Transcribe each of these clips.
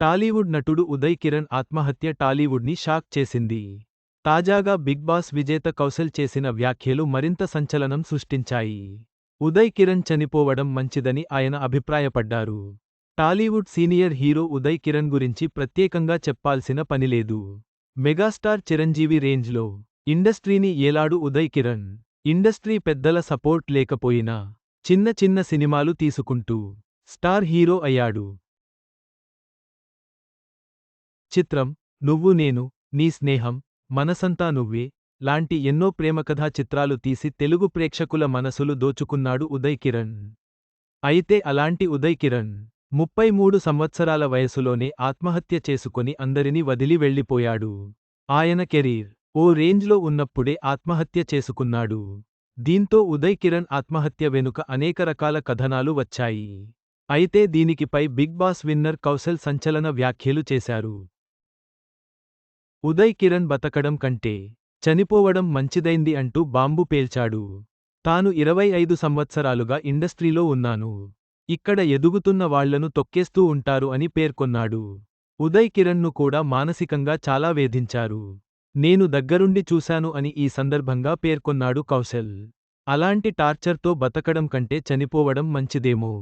టాలీవుడ్ నటుడు ఉదయ్ కిరణ్ ఆత్మహత్య టాలీవుడ్ని షాక్ చేసింది. తాజాగా బిగ్ బాస్ విజేత కౌశల్ చేసిన వ్యాఖ్యలు మరింత సంచలనం సృష్టించాయి. ఉదయ్ కిరణ్ చనిపోవడం మంచిదని ఆయన అభిప్రాయపడ్డారు. Tollywood senior hero Uday Kiran గురించి ప్రత్యేకంగా చెప్పాల్సిన పనిలేదు మెగాస్టార్ చిరంజీవి రేంజ్లో ఇండస్ట్రీని ఏలాడు ఉదయ్ కిరణ్ ఇండస్ట్రీ పెద్దల సపోర్ట్ లేకపోయినా చిన్న చిన్న సినిమాలు తీసుకుంటూ స్టార్ హీరో అయ్యాడు. చిత్రం నువ్వు నేను నీ స్నేహం మనసంతా నువ్వే లాంటి ఎన్నో ప్రేమకథా చిత్రాలు తీసి తెలుగు ప్రేక్షకుల మనసులు దోచుకున్నాడు ఉదయ్ కిరణ్. అయితే అలాంటి ఉదయ్ కిరణ్ ముప్పై మూడు సంవత్సరాల వయసులోనే ఆత్మహత్య చేసుకొని అందరినీ వదిలి వెళ్ళిపోయాడు. ఆయన కెరీర్ ఓ రేంజ్లో ఉన్నప్పుడే ఆత్మహత్య చేసుకున్నాడు. దీంతో ఉదయ్ కిరణ్ ఆత్మహత్య వెనుక అనేక రకాల కథనాలు వచ్చాయి. అయితే దీనికిపై బిగ్ బాస్ విన్నర్ కౌశల్ సంచలన వ్యాఖ్యలు చేశారు. ఉదయ్ కిరణ్ బతకడం కంటే చనిపోవడం మంచిదైంది అంటూ బాంబు పేల్చాడు. తాను ఇరవై ఐదు సంవత్సరాలుగా ఇండస్ట్రీలో ఉన్నాను. ఇక్కడ ఎదుగుతున్న వాళ్ళను తొక్కేస్తూ ఉంటారు అని పేర్కొన్నాడు. ఉదయ్ కిరణ్ను కూడా మానసికంగా చాలా వేధించారు. నేను దగ్గరుండి చూశాను అని ఈ సందర్భంగా పేర్కొన్నాడు కౌశల్. అలాంటి టార్చర్తో బతకడం కంటే చనిపోవడం మంచిదేమో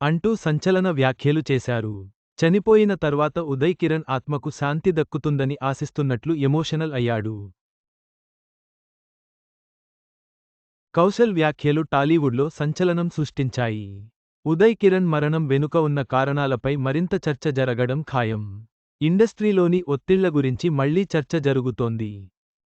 అంటూ సంచలన వ్యాఖ్యలు చేశారు. చనిపోయిన తర్వాత ఉదయ్ కిరణ్ ఆత్మకు శాంతి దక్కుతుందని ఆశిస్తున్నట్లు ఎమోషనల్ అయ్యాడు. కౌశల్ వ్యాఖ్యలు టాలీవుడ్లో సంచలనం సృష్టించాయి. ఉదయ్ కిరణ్ మరణం వెనుక ఉన్న కారణాలపై మరింత చర్చ జరగడం ఖాయం. ఇండస్ట్రీలోని ఒత్తిళ్ళ గురించి మళ్ళీ చర్చ జరుగుతోంది.